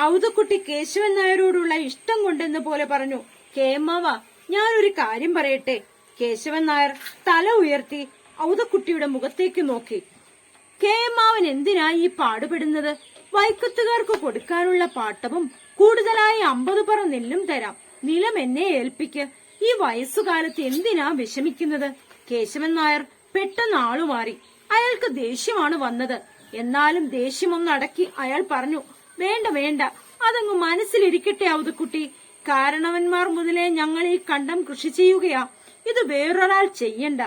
ഔതക്കുട്ടി കേശവൻ നായരോടുള്ള ഇഷ്ടം കൊണ്ടെന്ന പോലെ പറഞ്ഞു. കേമാവ ഞാനൊരു കാര്യം പറയട്ടെ. കേശവൻ നായർ തല ഉയർത്തി ഔതക്കുട്ടിയുടെ മുഖത്തേക്ക് നോക്കി. കേമാവൻ എന്തിനാ ഈ പാടുപെടുന്നത്? വൈക്കത്തുകാർക്ക് കൊടുക്കാനുള്ള പാട്ടവും കൂടുതലായി അമ്പത് പറ നെല്ലും തരാം. നിലം എന്നെ ഏൽപ്പിക്ക്. ഈ വയസ്സുകാലത്ത് എന്തിനാ വിഷമിക്കുന്നത്? കേശവൻ നായർ പെട്ടെന്ന് ആളുമാറി അയാൾക്ക് ദേഷ്യമാണ് വന്നത്. എന്നാലും ദേഷ്യമൊന്നടക്കി അയാൾ പറഞ്ഞു. വേണ്ട വേണ്ട. അതങ്ങ് മനസ്സിലിരിക്കട്ടെ അവതക്കുട്ടി കാരണവന്മാർ മുതലേ ഞങ്ങൾ ഈ കണ്ടം കൃഷി ചെയ്യുകയാ. ഇത് വേറൊരാൾ ചെയ്യണ്ട.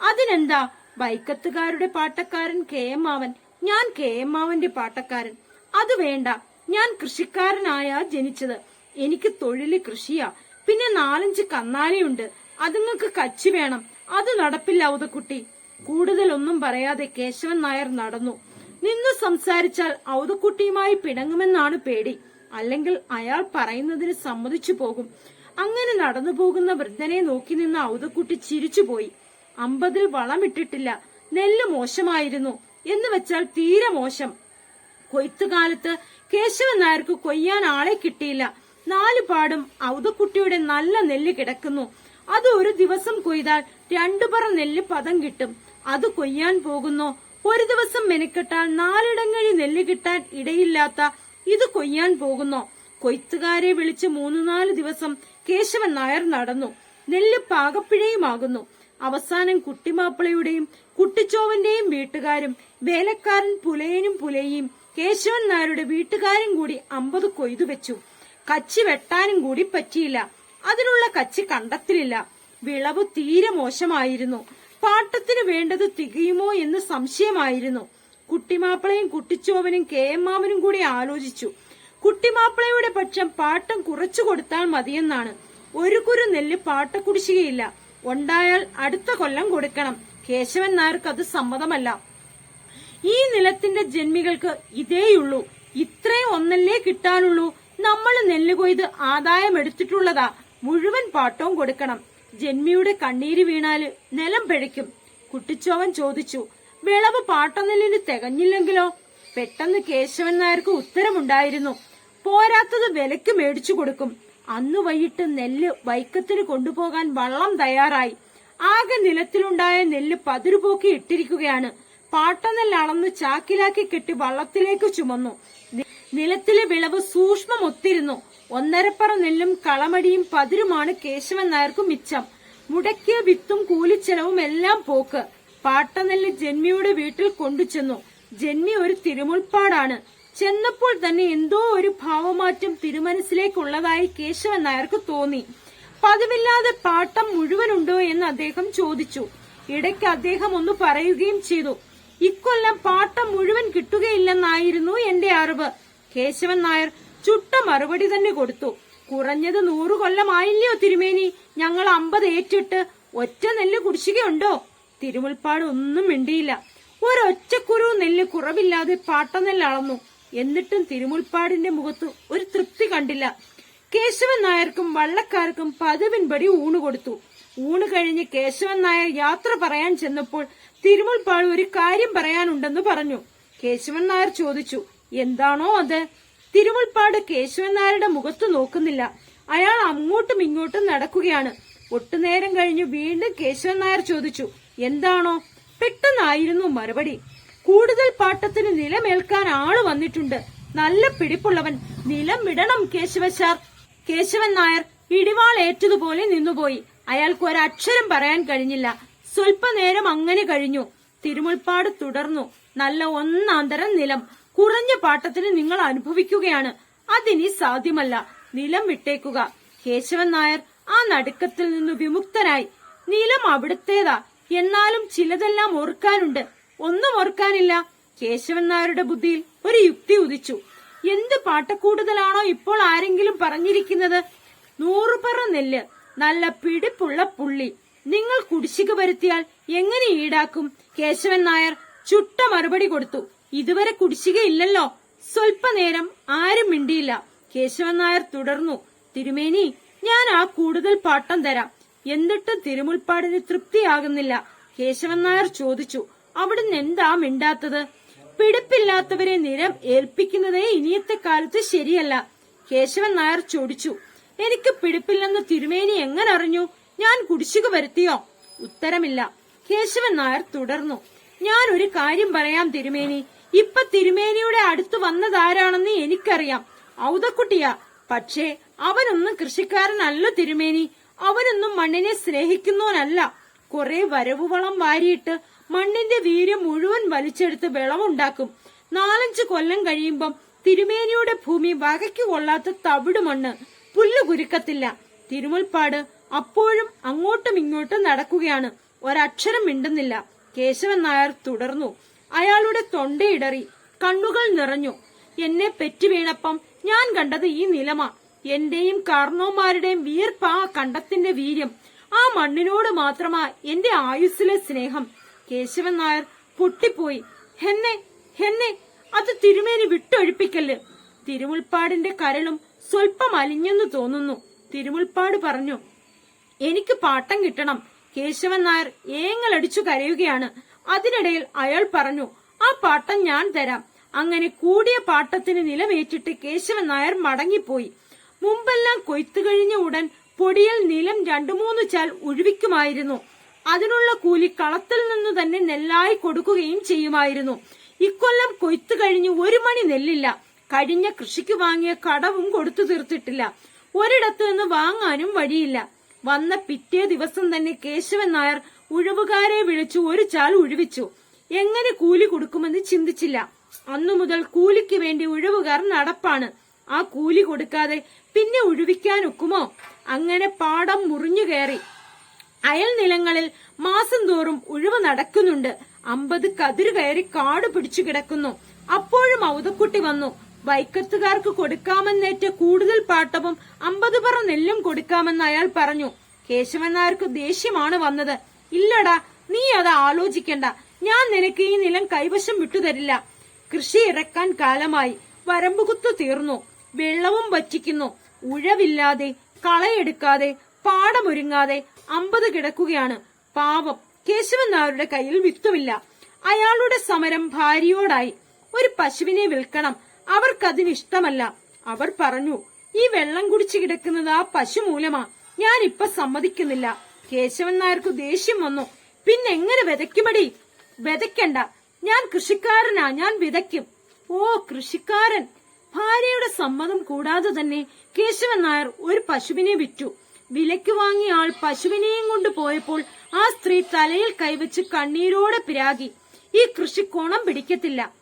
അതിനെന്താ? വൈക്കത്തുകാരുടെ പാട്ടക്കാരൻ കെ എം മാവൻ. ഞാൻ കെ എം മാവന്റെ പാട്ടക്കാരൻ. അത് വേണ്ട. ഞാൻ കൃഷിക്കാരനായാ ജനിച്ചത്. എനിക്ക് തൊഴിൽ കൃഷിയാ. പിന്നെ നാലഞ്ച് കന്നാലിയുണ്ട്. അതുങ്ങൾക്ക് കച്ചി വേണം. അത് നടപ്പില്ല കുട്ടി കൂടുതലൊന്നും പറയാതെ കേശവൻ നായർ നടന്നു. നിന്ന് സംസാരിച്ചാൽ ഔതക്കുട്ടിയുമായി പിണങ്ങുമെന്നാണ് പേടി. അല്ലെങ്കിൽ അയാൾ പറയുന്നതിന് സമ്മതിച്ചു പോകും. അങ്ങനെ നടന്നു പോകുന്ന വൃദ്ധനെ നോക്കി നിന്ന ഔതക്കുട്ടി ചിരിച്ചുപോയി. അമ്പതിൽ വളമിട്ടിട്ടില്ല. നെല്ല് മോശമായിരുന്നു. എന്ന് വെച്ചാൽ തീരെ മോശം. കൊയ്ത്തുകാലത്ത് കേശവൻ നായർക്ക് കൊയ്യാൻ ആളെ കിട്ടിയില്ല. നാലു പാടും ഔതക്കുട്ടിയുടെ നല്ല നെല്ല് കിടക്കുന്നു. അത് ഒരു ദിവസം കൊയ്താൽ രണ്ടു പറ നെല്ല് പദം കിട്ടും. അത് കൊയ്യാൻ പോകുന്നു? ഒരു ദിവസം മെനക്കെട്ടാൽ നാലിടങ്ങഴി നെല്ല് കിട്ടാൻ ഇടയില്ലാത്ത ഇത് കൊയ്യാൻ പോകുന്നു. കൊയ്ത്തുകാരെ വിളിച്ച് മൂന്ന് നാല് ദിവസം കേശവൻ നായർ നടന്നു. നെല്ല് പാകപ്പിഴയുമാകുന്നു. അവസാനം കുട്ടിമാപ്പിളയുടെയും കുട്ടിച്ചോവന്റെയും വീട്ടുകാരും വേലക്കാരൻ പുലയനും പുലയും കേശവൻ നായരുടെ വീട്ടുകാരും കൂടി അമ്പത് കൊയ്തു വെച്ചു. കച്ചി വെട്ടാനും കൂടി പറ്റിയില്ല. അതിനുള്ള കച്ചി കണ്ടെത്തിലില്ല. വിളവ് തീരെ മോശമായിരുന്നു. പാട്ടത്തിന് വേണ്ടത് തികയുമോ എന്ന് സംശയമായിരുന്നു. കുട്ടിമാപ്പിളയും കുട്ടിച്ചോവനും കെ എം മാമനും കൂടി ആലോചിച്ചു. കുട്ടിമാപ്പിളയുടെ പക്ഷം പാട്ടം കുറച്ചു കൊടുത്താൽ മതിയെന്നാണ്. ഒരു കുരു നെല്ല് പാട്ടക്കുടിശ്ശികയില്ല ഉണ്ടായാൽ അടുത്ത കൊല്ലം കൊടുക്കണം. കേശവൻ നായർക്ക് അത് സമ്മതമല്ല. ഈ നിലത്തിന്റെ ജന്മികൾക്ക് ഇതേയുള്ളൂ. ഇത്രയും ഒന്നല്ലേ കിട്ടാനുള്ളൂ. നമ്മൾ നെല്ല് കൊയ്ത് ആദായം എടുത്തിട്ടുള്ളതാ. മുഴുവൻ പാട്ടവും കൊടുക്കണം. ജന്മിയുടെ കണ്ണീര് വീണാൽ നിലം പിഴയ്ക്കും കുട്ടിച്ചോവൻ ചോദിച്ചു വിളവ് പാട്ടനെല്ലിന് തികഞ്ഞില്ലെങ്കിലോ? പെട്ടെന്ന് കേശവൻ നായർക്ക് ഉത്തരമുണ്ടായിരുന്നു. പോരാത്തത് വിലക്ക് മേടിച്ചു കൊടുക്കും. അന്നു വൈകിട്ട് നെല്ല് വൈക്കത്തിന് കൊണ്ടുപോകാൻ വള്ളം തയ്യാറായി. ആകെ നിലത്തിലുണ്ടായ നെല്ല് പതിരുപോക്കി ഇട്ടിരിക്കുകയാണ്. പാട്ടനെല്ല് അളന്ന് ചാക്കിലാക്കി കെട്ടി വള്ളത്തിലേക്ക് ചുമന്നു. നിലത്തിലെ വിളവ് സൂക്ഷ്മം ഒത്തിരുന്നു ഒന്നരപ്പറ നെല്ലും കളമടിയും പതിരുമാണ് കേശവൻ നായർക്ക് മിച്ചം. മുടക്കിയ വിത്തും കൂലിച്ചെലവും എല്ലാം പോക്ക്. പാട്ടനെല്ല് ജന്മിയുടെ വീട്ടിൽ കൊണ്ടുചെന്നു ജന്മി ഒരു തിരുമുൽപ്പാടാണ്. ചെന്നപ്പോൾ തന്നെ എന്തോ ഒരു ഭാവമാറ്റം തിരുമനസിലേക്കുള്ളതായി കേശവൻ നായർക്ക് തോന്നി. പതിവില്ലാതെ പാട്ടം മുഴുവനുണ്ടോ എന്ന് അദ്ദേഹം ചോദിച്ചു. ഇടയ്ക്ക് അദ്ദേഹം ഒന്ന് പറയുകയും ചെയ്തു. ഇക്കൊല്ലം പാട്ടം മുഴുവൻ കിട്ടുകയില്ലെന്നായിരുന്നു എന്റെ അറിവ്. കേശവൻ നായർ ചുട്ട മറുപടി തന്നെ കൊടുത്തു. കുറഞ്ഞത് നൂറു കൊല്ലമായില്ലയോ തിരുമേനി? ഞങ്ങൾ അമ്പത് ഏറ്റിട്ട് ഒറ്റ നെല്ല് കുടിശ്ശികയുണ്ടോ? തിരുമുൽപ്പാട് ഒന്നും മിണ്ടിയില്ല. ഒരൊറ്റക്കുരു നെല്ല് കുറവില്ലാതെ പാട്ടനെല്ല് അളന്നു എന്നിട്ടും തിരുമുൽപ്പാടിന്റെ മുഖത്ത് ഒരു തൃപ്തി കണ്ടില്ല. കേശവൻ നായർക്കും വള്ളക്കാർക്കും പതിവിൻപടി ഊണ് കൊടുത്തു. ഊണ് കഴിഞ്ഞ് കേശവൻ നായർ യാത്ര പറയാൻ ചെന്നപ്പോൾ തിരുമുൽപ്പാട് ഒരു കാര്യം പറയാനുണ്ടെന്ന് പറഞ്ഞു. കേശവൻ നായർ ചോദിച്ചു എന്താണോ അത്. തിരുവുൾപ്പാട് കേശവൻ നായരുടെ മുഖത്ത് നോക്കുന്നില്ല. അയാൾ അങ്ങോട്ടും ഇങ്ങോട്ടും നടക്കുകയാണ്. ഒട്ടുനേരം കഴിഞ്ഞു വീണ്ടും കേശവൻ നായർ ചോദിച്ചു എന്താണോ? പെട്ടെന്നായിരുന്നു മറുപടി. കൂടുതൽ പാട്ടത്തിന് നിലമേൽക്കാൻ ആൾ വന്നിട്ടുണ്ട്. നല്ല പിടിപ്പുള്ളവൻ. നിലം വിടണം കേശവശാർ കേശവൻ നായർ ഇടിവാൾ ഏറ്റതുപോലെ നിന്നുപോയി. അയാൾക്ക് ഒരക്ഷരം പറയാൻ കഴിഞ്ഞില്ല. സ്വല്പനേരം അങ്ങനെ കഴിഞ്ഞു. തിരുമുൾപ്പാട് തുടർന്നു. നല്ല ഒന്നാന്തരം നിലം. കുറഞ്ഞ പാട്ടത്തിന് നിങ്ങൾ അനുഭവിക്കുകയാണ്. അതിനി സാധ്യമല്ല. നിലം വിട്ടേക്കുക. കേശവൻ നായർ ആ നടുക്കത്തിൽ നിന്ന് വിമുക്തനായി. നിലം അവിടുത്തേതാ. എന്നാലും ചിലതെല്ലാം ഓർക്കാനുണ്ട്. ഒന്നും ഓർക്കാനില്ല. കേശവൻ നായരുടെ ബുദ്ധിയിൽ ഒരു യുക്തി ഉദിച്ചു. എന്ത് പാട്ടക്കൂടുതലാണോ ഇപ്പോൾ ആരെങ്കിലും പറഞ്ഞിരിക്കുന്നത്? നൂറുപറ നെല്ല് നല്ല പിടിപ്പുള്ള പുള്ളി. നിങ്ങൾ കുടിശ്ശിക വരുത്തിയാൽ എങ്ങനെ ഈടാക്കും? കേശവൻ നായർ ചുട്ട മറുപടി കൊടുത്തു. ഇതുവരെ കുടിശ്ശികയില്ലല്ലോ. സ്വല്പനേരം ആരും മിണ്ടിയില്ല. കേശവൻ നായർ തുടർന്നു. തിരുമേനി ഞാൻ ആ കൂടുതൽ പാട്ടം തരാം. എന്നിട്ടും തിരുമുൽപ്പാടിന് തൃപ്തിയാകുന്നില്ല. കേശവൻ നായർ ചോദിച്ചു അവിടുന്ന് എന്താ മിണ്ടാത്തത്? പിടിപ്പില്ലാത്തവരെ നിരം ഏൽപ്പിക്കുന്നതേ ഇനിയത്തെ കാലത്ത് ശരിയല്ല. കേശവൻ നായർ ചോദിച്ചു എനിക്ക് പിടിപ്പില്ലെന്ന് തിരുമേനി എങ്ങനെ അറിഞ്ഞു? ഞാൻ കുടിശ്ശിക വരുത്തിയോ? ഉത്തരമില്ല. കേശവൻ നായർ തുടർന്നു ഞാൻ ഒരു കാര്യം പറയാം തിരുമേനി. ഇപ്പൊ തിരുമേനിയുടെ അടുത്ത് വന്നതാരാണെന്ന് എനിക്കറിയാം. ഔതക്കുട്ടിയാ പക്ഷേ അവനൊന്നും കൃഷിക്കാരനല്ല തിരുമേനി. അവനൊന്നും മണ്ണിനെ സ്നേഹിക്കുന്നവനല്ല. കുറെ വരവ് വളം വാരിയിട്ട് മണ്ണിന്റെ വീര്യം മുഴുവൻ വലിച്ചെടുത്ത് വിളവുണ്ടാക്കും. നാലഞ്ച് കൊല്ലം കഴിയുമ്പം തിരുമേനിയുടെ ഭൂമി വകയ്ക്ക് കൊള്ളാത്ത തവിട് മണ്ണ് പുല്ല് കുരുക്കത്തില്ല. തിരുമുൽപ്പാട് അപ്പോഴും അങ്ങോട്ടും ഇങ്ങോട്ടും നടക്കുകയാണ്. ഒരക്ഷരം മിണ്ടുന്നില്ല. കേശവൻ നായർ തുടർന്നു. അയാളുടെ തൊണ്ടയിടറി കണ്ണുകൾ നിറഞ്ഞു. എന്നെ പെറ്റു വീണപ്പം ഞാൻ കണ്ടത് ഈ നിലമ. എന്റെയും കാർണോമാരുടെയും വീർപ്പാ കണ്ടത്തിന്റെ വീര്യം. ആ മണ്ണിനോട് മാത്രമാ എന്റെ ആയുസ്സിലെ സ്നേഹം. കേശവൻ നായർ പൊട്ടിപ്പോയി. ഹെന്നെ ഹെന്നെ അത് തിരുമേനി വിട്ടൊഴിപ്പിക്കല്ല്. തിരുമുൽപ്പാടിന്റെ കരളും സ്വൽപ്പം അലിഞ്ഞെന്ന് തോന്നുന്നു. തിരുമുൽപ്പാട് പറഞ്ഞു എനിക്ക് പാട്ടം കിട്ടണം. കേശവൻ നായർ ഏങ്ങലടിച്ചു കരയുകയാണ്. അതിനിടയിൽ അയാൾ പറഞ്ഞു ആ പാട്ടം ഞാൻ തരാം. അങ്ങനെ കൂടിയ പാട്ടത്തിന് നിലമേറ്റിട്ട് കേശവൻ നായർ മടങ്ങിപ്പോയി. മുമ്പെല്ലാം കൊയ്ത്തു കഴിഞ്ഞ ഉടൻ പൊടിയിൽ നിലം രണ്ടു മൂന്ന് ചാൽ ഒഴിവിക്കുമായിരുന്നു അതിനുള്ള കൂലി കളത്തിൽ നിന്നു തന്നെ നെല്ലായി കൊടുക്കുകയും ചെയ്യുമായിരുന്നു. ഇക്കൊല്ലം കൊയ്ത്തു കഴിഞ്ഞ് ഒരു മണി നെല്ലില്ല. കഴിഞ്ഞ കൃഷിക്ക് വാങ്ങിയ കടവും കൊടുത്തു തീർത്തിട്ടില്ല. ഒരിടത്തു നിന്ന് വാങ്ങാനും വഴിയില്ല. വന്ന പിറ്റേ ദിവസം തന്നെ കേശവൻ നായർ ഉഴവുകാരെ വിളിച്ചു ഒരു ചാൽ ഉഴുവിച്ചു. എങ്ങനെ കൂലി കൊടുക്കുമെന്ന് ചിന്തിച്ചില്ല. അന്നു മുതൽ കൂലിക്ക് വേണ്ടി ഉഴവുകാർ നടപ്പാണ്. ആ കൂലി കൊടുക്കാതെ പിന്നെ ഉഴുവിക്കാൻ ഒക്കുമോ അങ്ങനെ പാടം മുറിഞ്ഞു കയറി. അയൽ നിലങ്ങളിൽ മാസം തോറും ഉഴവ് നടക്കുന്നുണ്ട്. അമ്പത് കതിര് കയറി കാട് പിടിച്ചു കിടക്കുന്നു. അപ്പോഴും ഔതക്കുട്ടി വന്നു. വൈക്കത്തുകാർക്ക് കൊടുക്കാമെന്നേറ്റ കൂടുതൽ പാട്ടവും അമ്പത് പറ നെല്ലും കൊടുക്കാമെന്ന് അയാൾ പറഞ്ഞു. കേശവൻ നായർക്ക് ദേഷ്യമാണ് വന്നത്. ഇല്ലടാ നീ അത് ആലോചിക്കണ്ട. ഞാൻ നിനക്ക് ഈ നിലം കൈവശം വിട്ടുതരില്ല. കൃഷി ഇറക്കാൻ കാലമായി വരമ്പുകുത്തു തീർന്നു. വെള്ളവും വറ്റിക്കുന്നു. ഉഴവില്ലാതെ കളയെടുക്കാതെ പാടമൊരുങ്ങാതെ അമ്പത് കിടക്കുകയാണ്. പാവം കേശവൻ നായരുടെ കയ്യിൽ വിത്തുമില്ല. അയാളുടെ സമരം ഭാര്യയോടായി. ഒരു പശുവിനെ വിൽക്കണം. അവർക്കതിന് ഇഷ്ടമല്ല അവർ പറഞ്ഞു ഈ വെള്ളം കുടിച്ചു കിടക്കുന്നത് ആ പശു മൂലമാ. ഞാൻ ഇപ്പൊ സമ്മതിക്കുന്നില്ല. കേശവൻ നായർക്ക് ദേഷ്യം വന്നു. പിന്നെ എങ്ങനെ വിതയ്ക്കുമടി? വിതയ്ക്കണ്ട. ഞാൻ കൃഷിക്കാരനാ ഞാൻ വിതയ്ക്കും. ഓ കൃഷിക്കാരൻ. ഭാര്യയുടെ സമ്മതം കൂടാതെ തന്നെ കേശവൻ നായർ ഒരു പശുവിനെ വിറ്റു. വിലയ്ക്ക് വാങ്ങിയ ആൾ പശുവിനെയും കൊണ്ട് പോയപ്പോൾ ആ സ്ത്രീ തലയിൽ കൈവച്ച് കണ്ണീരോടെ പിരാകി. ഈ കൃഷി കോണം പിടിക്കത്തില്ല.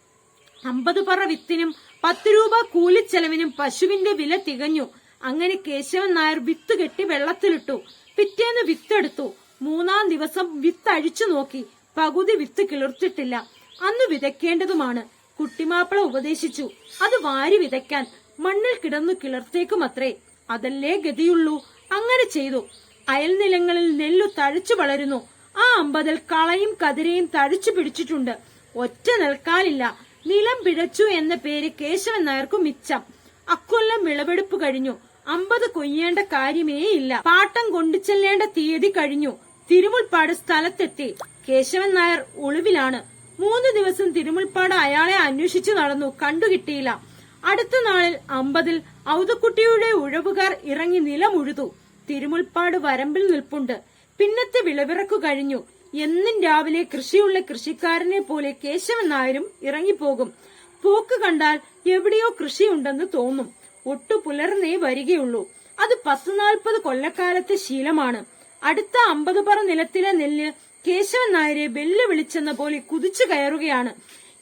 അമ്പത് പറ വിത്തിനും പത്ത് രൂപ കൂലിച്ചെലവിനും പശുവിന്റെ വില തികഞ്ഞു. അങ്ങനെ കേശവൻ നായർ വിത്ത് കെട്ടി വെള്ളത്തിലിട്ടു. പിറ്റേന്ന് വിത്തെടുത്തു. മൂന്നാം ദിവസം വിത്ത് അഴിച്ചു നോക്കി. പകുതി വിത്ത് കിളിർത്തിട്ടില്ല. അന്ന് വിതയ്ക്കേണ്ടതുമാണ്. കുട്ടിമാപ്പിള ഉപദേശിച്ചു. അത് വാരി വിതയ്ക്കാൻ മണ്ണിൽ കിടന്നു കിളർത്തേക്കുമത്രേ. അതല്ലേ ഗതിയുള്ളൂ. അങ്ങനെ ചെയ്തു. അയൽനിലങ്ങളിൽ നെല്ലു തഴച്ചു വളരുന്നു. ആ അമ്പതിൽ കളയും കതിരയും തഴച്ചു പിടിച്ചിട്ടുണ്ട്. ഒറ്റ നിൽക്കാനില്ല നിലം പിഴച്ചു എന്ന പേര് കേശവൻ നായർക്കു മിച്ചം. അക്കൊല്ലം വിളവെടുപ്പ് കഴിഞ്ഞു. അമ്പത് കൊയ്യേണ്ട കാര്യമേ ഇല്ല. പാട്ടം കൊണ്ടുചെല്ലേണ്ട തീയതി കഴിഞ്ഞു. തിരുമുൽപ്പാട് സ്ഥലത്തെത്തി. കേശവൻ നായർ ഒളിവിലാണ്. മൂന്ന് ദിവസം തിരുമുൽപ്പാട് അയാളെ അന്വേഷിച്ചു നടന്നു. കണ്ടുകിട്ടിയില്ല അടുത്ത നാളിൽ അമ്പതിൽ ഔതക്കുട്ടിയുടെ ഉഴവുകാർ ഇറങ്ങി നിലമുഴുതു. തിരുമുൽപ്പാട് വരമ്പിൽ നിൽപ്പുണ്ട്. പിന്നത്തെ വിളവിറക്കു കഴിഞ്ഞു. എന്നും രാവിലെ കൃഷിയുള്ള കൃഷിക്കാരനെ പോലെ കേശവൻ നായരും ഇറങ്ങിപ്പോകും. പോക്ക് കണ്ടാൽ എവിടെയോ കൃഷിയുണ്ടെന്ന് തോന്നും. ഒട്ടു പുലർന്നേ വരികയുള്ളൂ. അത് പത്ത് നാൽപ്പത് കൊല്ലക്കാലത്തെ ശീലമാണ്. അടുത്ത അമ്പത് പറ നിലത്തിലെ നെല്ല് കേശവൻ നായരെ വെല്ലുവിളിച്ചെന്ന പോലെ കുതിച്ചു കയറുകയാണ്.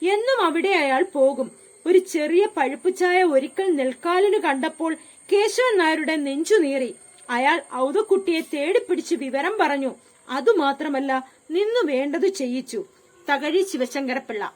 എന്നും അവിടെ അയാൾ പോകും. ഒരു ചെറിയ പഴുപ്പുചായ ഒരിക്കൽ നെൽക്കാലിന് കണ്ടപ്പോൾ കേശവൻ നായരുടെ നെഞ്ചു നീറി. അയാൾ ഔതക്കുട്ടിയെ തേടിപ്പിടിച്ച് വിവരം പറഞ്ഞു. അതുമാത്രമല്ല നിന്നു വേണ്ടത് ചെയ്യിച്ചു. തകഴി ശിവശങ്കരപ്പിള്ള